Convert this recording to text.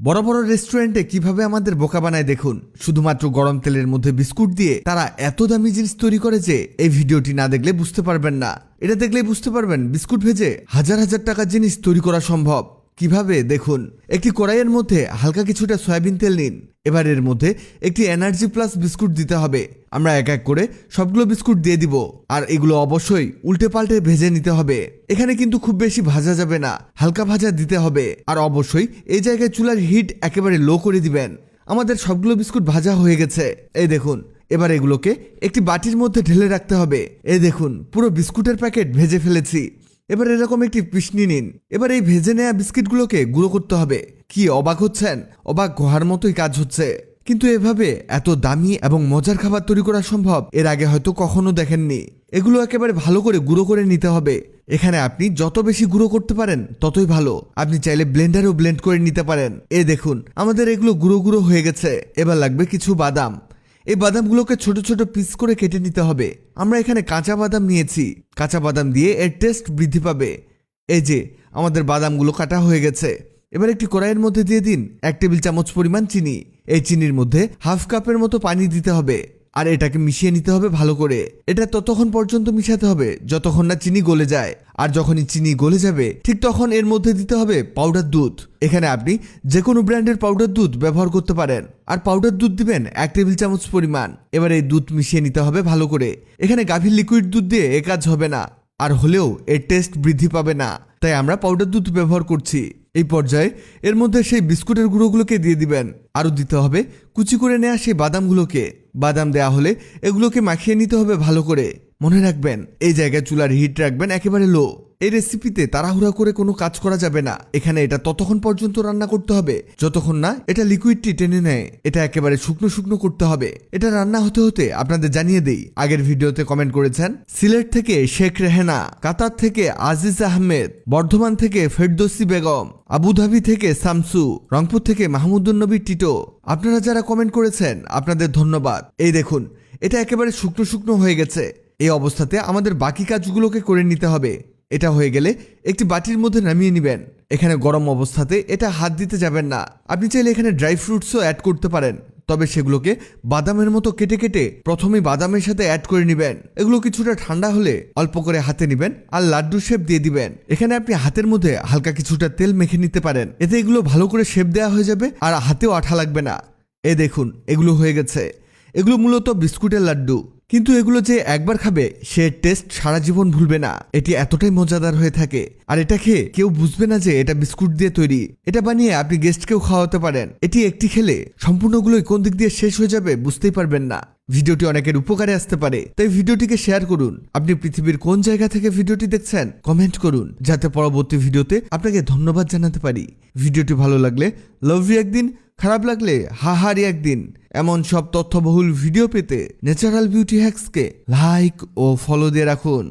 বড় বড় রেস্টুরেন্টে কীভাবে আমাদের বোকা বানায় দেখুন। শুধুমাত্র গরম তেলের মধ্যে বিস্কুট দিয়ে তারা এত দামি জিনিস তৈরি করে যে এই ভিডিওটি না দেখলে বুঝতে পারবেন না। এটা দেখলেই বুঝতে পারবেন, বিস্কুট ভেজে হাজার হাজার টাকার জিনিস তৈরি করা সম্ভব। কীভাবে? দেখুন, একটি কড়াইয়ের মধ্যে হালকা কিছুটা সয়াবিন তেল নিন। এবার এর মধ্যে একটি এনার্জি প্লাস বিস্কুট দিতে হবে। আমরা এক এক করে সবগুলো বিস্কুট দিয়ে দিব। আর এগুলো অবশ্যই উল্টে পাল্টে ভেজে নিতে হবে। এখানে কিন্তু খুব বেশি ভাজা যাবে না। হালকা ভাজা দিতে হবে। আর অবশ্যই এই জায়গায় চুলার হিট একেবারে লো করে দিবেন। আমাদের সবগুলো বিস্কুট ভাজা হয়ে গেছে। এই দেখুন, এবার এগুলোকে একটি বাটির মধ্যে ঢেলে রাখতে হবে। এই দেখুন, পুরো বিস্কুটের প্যাকেট ভেজে ফেলেছি। এবার এরকম একটি পিসনি নিন। এবার এই ভেজে নেওয়া বিস্কিটগুলোকে গুঁড়ো করতে হবে। কি অবাক হচ্ছেন? অবাক গোহার মতোই কাজ হচ্ছে। কিন্তু এভাবে এত দামি এবং মজার খাবার তৈরি করা সম্ভব, এর আগে হয়তো কখনো দেখেননি। এগুলো একেবারে ভালো করে গুঁড়ো করে নিতে হবে। এখানে আপনি যত বেশি গুঁড়ো করতে পারেন, ততই ভালো। আপনি চাইলে ব্লেন্ডারেও ব্লেন্ড করে নিতে পারেন। এ দেখুন, আমাদের এগুলো গুঁড়ো গুঁড়ো হয়ে গেছে। এবার লাগবে কিছু বাদাম। এই বাদামগুলোকে ছোট ছোট পিস করে কেটে নিতে হবে। আমরা এখানে কাঁচা বাদাম নিয়েছি। কাঁচা বাদাম দিয়ে এর টেস্ট বৃদ্ধি পাবে। এই যে, আমাদের বাদামগুলো কাটা হয়ে গেছে। এবার একটি কড়াইয়ের মধ্যে দিয়ে দিন। এক টেবিল চামচ পরিমাণ চিনি। এই চিনির মধ্যে হাফ কাপের মতো পানি দিতে হবে। আর এটাকে মিশিয়ে নিতে হবে ভালো করে। এটা ততক্ষণ পর্যন্ত মিশাতে হবে, যতক্ষণ না চিনি গলে যায়। আর যখনই চিনি গলে যাবে, ঠিক তখন এর মধ্যে দিতে হবে পাউডার দুধ। এখানে আপনি যে কোনো ব্র্যান্ডের পাউডার দুধ ব্যবহার করতে পারেন। আর পাউডার দুধ দিবেন এক টেবিল চামচ পরিমাণ। এবার এই দুধ মিশিয়ে নিতে হবে ভালো করে। এখানে গাভীর লিকুইড দুধ দিয়ে এ কাজ হবে না। আর হলেও এর টেস্ট বৃদ্ধি পাবে না। তাই আমরা পাউডার দুধ ব্যবহার করছি। এই পর্যায়ে এর মধ্যে সেই বিস্কুটের গুঁড়োগুলোকে দিয়ে দিবেন। আরও দিতে হবে, কুচি করে নেওয়া সেই বাদামগুলোকে। বাদাম দেয়া হলে এগুলোকে মাখিয়ে নিতে হবে ভালো করে। মনে রাখবেন, এই জায়গায় চুলার হিট রাখবেন, একেবারে লো এই রেসিপিতে তাড়াহুড়া করে কোনো কাজ করা যাবে না। এখানে এটা ততক্ষণ পর্যন্ত রান্না করতে হবে। যতক্ষণ না এটা লিকুইডটি টেনে নেয়। এটা একেবারে শুকনো শুকনো করতে হবে। এটা রান্না হতে হতে আপনাদের জানিয়ে দেই, আগের ভিডিওতে কমেন্ট করেছেন, সিলেট থেকে শেখ রেহেনা, কাতার থেকে আজিজ আহমেদ, বর্ধমান থেকে ফেরদৌসি বেগম, আবুধাবি থেকে সামসু রংপুর থেকে মাহমুদুল নবী টিটো। আপনারা যারা কমেন্ট করেছেন, আপনাদের ধন্যবাদ। এই দেখুন, এটা একেবারে শুকনো শুকনো হয়ে গেছে। এই অবস্থাতে আমাদের বাকি কাজগুলোকে করে নিতে হবে। এটা হয়ে গেলে একটি বাটির মধ্যে নামিয়ে নেবেন। এখানে গরম অবস্থাতে এটা হাত দিতে যাবেন না। আপনি চাইলে এখানে ড্রাই ফ্রুটসও অ্যাড করতে পারেন। তবে সেগুলোকে বাদামের মতো কেটে কেটে প্রথমে বাদামের সাথে অ্যাড করে নেবেন। এগুলো কিছুটা ঠান্ডা হলে অল্প করে হাতে নেবেন আর লাড্ডু শেপ দিয়ে দিবেন। এখানে আপনি হাতের মধ্যে হালকা কিছুটা তেল মেখে নিতে পারেন। এতে এগুলো ভালো করে শেপ দেওয়া হয়ে যাবে আর হাতেও আঠা লাগবে না। এ দেখুন, এগুলো হয়ে গেছে। এগুলো মূলত বিস্কুটের লাড্ডু। কিন্তু এগুলো যে একবার খাবে, সে টেস্ট সারা জীবন ভুলবে না। এটি এতটাই মজাদার হয়ে থাকে। আর এটা খেয়ে কেউ বুঝবে না যে এটা বিস্কুট দিয়ে তৈরি। এটা বানিয়ে আপনি গেস্টকেও খাওয়াতে পারেন। এটি একটি খেলে সম্পূর্ণগুলোই কোন দিক দিয়ে শেষ হয়ে যাবে বুঝতেই পারবেন না। ভিডিওটি অনেকের উপকারে আসতে পারে। তাই ভিডিওটিকে শেয়ার করুন। আপনি পৃথিবীর কোন জায়গা থেকে ভিডিওটি দেখছেন কমেন্ট করুন। যাতে পরবর্তী ভিডিওতে আপনাকে ধন্যবাদ জানাতে পারি। ভিডিওটি ভালো লাগলে লাভ একদিন, খারাপ লাগলে হাহারি একদিন। এমন সব তথ্যবহুল ভিডিও পেতে ন্যাচারাল বিউটি হ্যাক্সকে লাইক ও ফলো দিয়ে রাখুন।